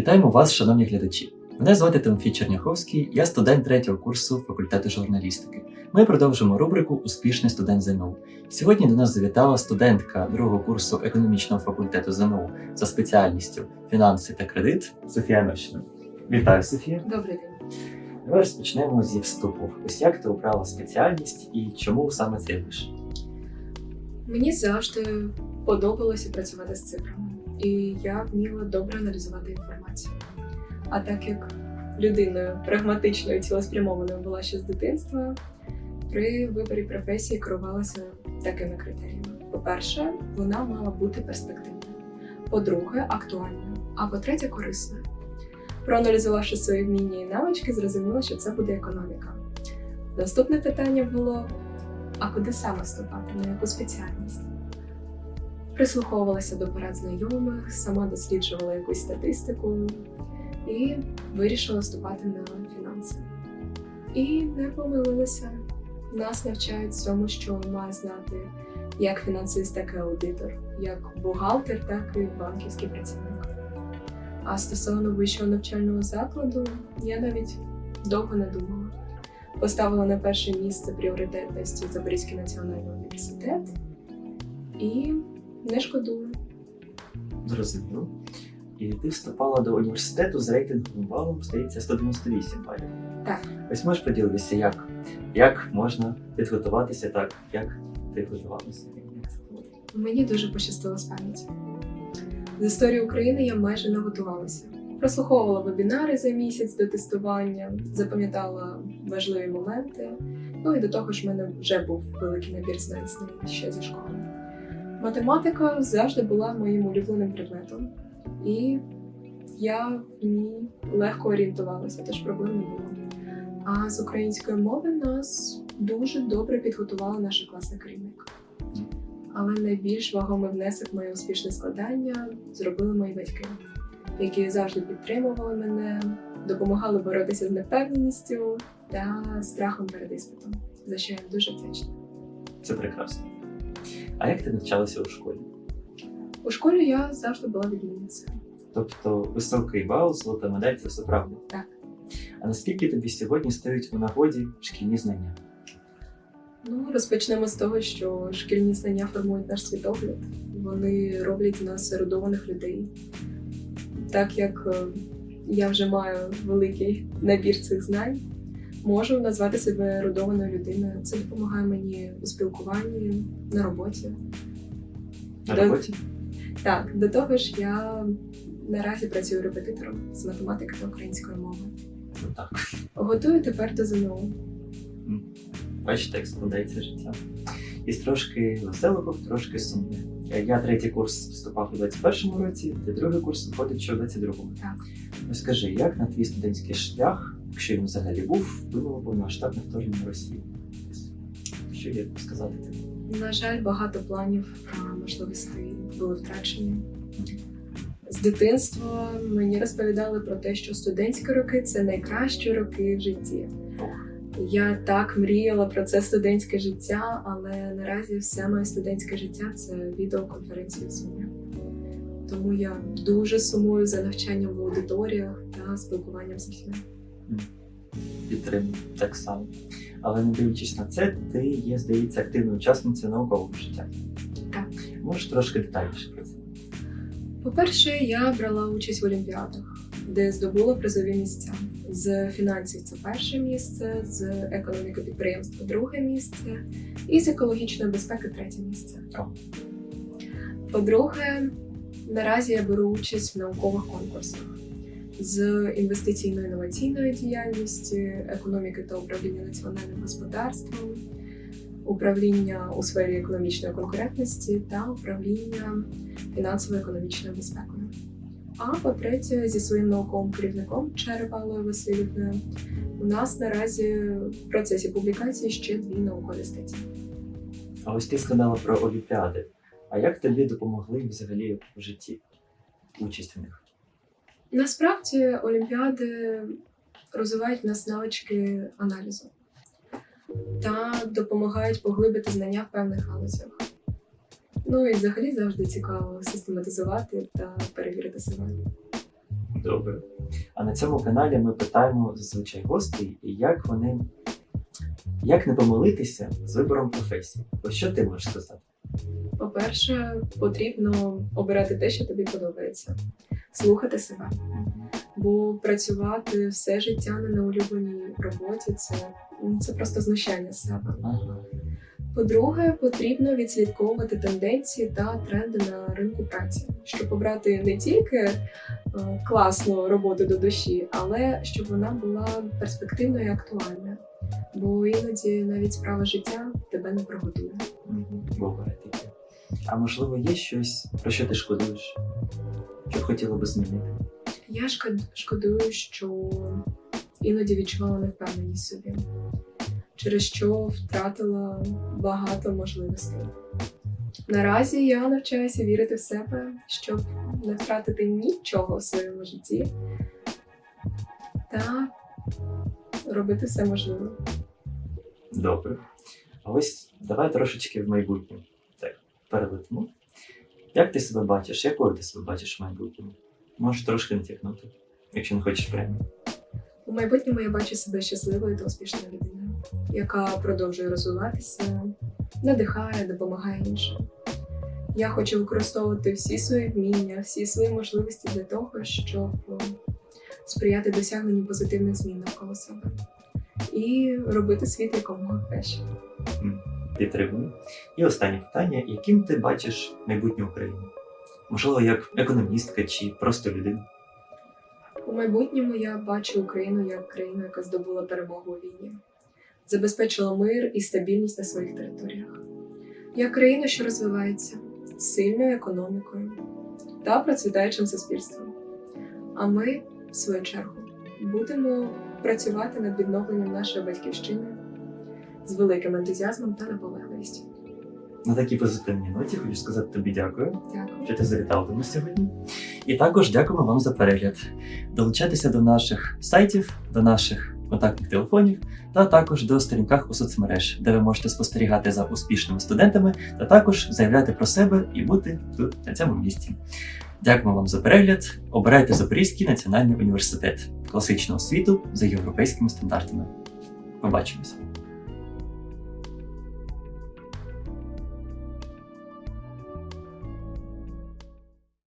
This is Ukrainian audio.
Вітаємо вас, шановні глядачі. Мене звати Тимофій Черняховський, я студент третього курсу факультету журналістики. Ми продовжимо рубрику Успішний студент ЗНО. Сьогодні до нас завітала студентка другого курсу економічного факультету ЗНО за спеціальністю фінанси та кредит Софія Миршина. Вітаю, Софія. Добрий день. Давай розпочнемо зі вступу. Ось як ти обрала спеціальність і чому саме цей виш? Мені завжди подобалося працювати з цифрами, і я вміла добре аналізувати інформацію. А так як людиною прагматичною цілеспрямованою була ще з дитинства, при виборі професії керувалася такими критеріями: по-перше, вона мала бути перспективною, по-друге, актуальною, а по-третє, корисною. Проаналізувавши свої вміння і навички, зрозуміла, що це буде економіка. Наступне питання було: а куди саме вступати, на яку спеціальність? Прислуховувалася до порад знайомих, сама досліджувала якусь статистику і вирішила вступати на фінанси. І не помилилася. Нас навчають всьому, що має знати як фінансист, так і аудитор, як бухгалтер, так і банківський працівник. А стосовно вищого навчального закладу, я навіть довго не думала поставила на перше місце пріоритетності Запорізький національний університет і не шкодую. Зрозуміло. І ти вступала до університету з рейтинговим балом, здається, 198 балів. Так. Ось можеш поділитися, як, як можна підготуватися так, як ти готувалася? Мені дуже пощастило з пам'яті. З історії України я майже не готувалася. Прослуховувала вебінари за місяць до тестування, запам'ятала важливі моменти. Ну і до того ж, в мене вже був великий набір знань ще зі школи. Математика завжди була моїм улюбленим предметом, і я в ній легко орієнтувалася, тож проблем не було. А з української мови нас дуже добре підготувала наша класна керівник. Але найбільш вагомий внесок моє успішне складання зробили мої батьки, які завжди підтримували мене, допомагали боротися з непевненістю та страхом перед іспитом, за що я дуже вдячна. Це прекрасно. А як ти навчалася у школі? У школі я завжди була відмінницею. Тобто високий бал, золота медаль це все правда? Так. А наскільки тобі сьогодні стають у нагоді шкільні знання? Ну, розпочнемо з того, що шкільні знання формують наш світогляд. Вони роблять з нас ерудованих людей. Так як е, я вже маю великий набір цих знань, можу назвати себе ерудованою людиною. Це допомагає мені у спілкуванні на роботі. На Так. роботі? Так, до того ж, я наразі працюю репетитором з математики та української мови. Ну так. Готую тепер до ЗНО. Бачите, як складається життя. Із трошки веселого, трошки сумне. Я третій курс вступав у 21-му році, ти другий курс виходить ще у 22-му. Так. Ну скажи, як на твій студентський шлях, якщо він взагалі був, вплинуло повномасштабне вторгнення Росії? Що є сказати тобі? На жаль, багато планів та можливостей були втрачені. З дитинства мені розповідали про те, що студентські роки це найкращі роки в житті. Я так мріяла про це студентське життя, але наразі все моє студентське життя це відеоконференції в Zoom. Тому я дуже сумую за навчанням в аудиторіях та спілкуванням з дітьми. Підтримую так само. Але не дивлячись на це, ти є, здається, активною учасницею наукового життя. Так. Можеш трошки детальніше про це? По-перше, я брала участь в олімпіадах, де здобула призові місця. З фінансів це перше місце, з економіки підприємства друге місце, і з екологічної безпеки третє місце. По-друге, наразі я беру участь в наукових конкурсах з інвестиційно-інноваційної діяльності, економіки та управління національним господарством, управління у сфері економічної конкурентності та управління фінансово-економічною безпекою. А по-третє, зі своїм науковим керівником Черепалою Васильівною у нас наразі в процесі публікації ще дві наукові статті. А ось ти згадала про олімпіади. А як тобі допомогли взагалі в житті участь в них? Насправді олімпіади розвивають в нас навички аналізу та допомагають поглибити знання в певних галузях. Ну і взагалі завжди цікаво систематизувати та перевірити себе. Добре. А на цьому каналі ми питаємо зазвичай гостей, як вони як не помилитися з вибором професії. Ось що ти можеш сказати? По-перше, потрібно обирати те, що тобі подобається, слухати себе, бо працювати все життя на улюбленій роботі це, ну, це просто знущання себе. Ага. По-друге, потрібно відслідковувати тенденції та тренди на ринку праці, щоб обрати не тільки е, класну роботу до душі, але щоб вона була перспективною і актуальною. Бо іноді навіть справа життя тебе не. Буває таке. А можливо, є щось, про що ти шкодуєш? Що б хотіла би змінити? Я шкод- шкодую, що іноді відчувала невпевненість собі, через що втратила багато можливостей. Наразі я навчаюся вірити в себе, щоб не втратити нічого в своєму житті та робити все можливе. Добре. А ось давай трошечки в майбутнє. Так, перелетимо. Як ти себе бачиш? Якою ти себе бачиш в майбутньому? Можеш трошки натякнути, якщо не хочеш прямо. У майбутньому я бачу себе щасливою та успішною людиною, яка продовжує розвиватися, надихає, допомагає іншим. Я хочу використовувати всі свої вміння, всі свої можливості для того, щоб е, сприяти досягненню позитивних змін навколо себе і робити світ якомога краще. Підтримую. І останнє питання: яким ти бачиш майбутнє України? Можливо, як економістка чи просто людина? У майбутньому я бачу Україну як країну, яка здобула перемогу у війні, забезпечила мир і стабільність на своїх територіях. Як країна, що розвивається з сильною економікою та процвітаючим суспільством. А ми, в свою чергу, будемо працювати над відновленням нашої батьківщини з великим ентузіазмом та наполегливістю. На такій позитивній ноті хочу сказати тобі дякую, Дякую. що ти завітав до нас сьогодні. І також дякуємо вам за перегляд. Долучайтеся до наших сайтів, до наших контактних телефонів та також до сторінках у соцмереж, де ви можете спостерігати за успішними студентами та також заявляти про себе і бути тут на цьому місці. Дякуємо вам за перегляд. Обирайте Запорізький національний університет класичного світу за європейськими стандартами. Побачимось!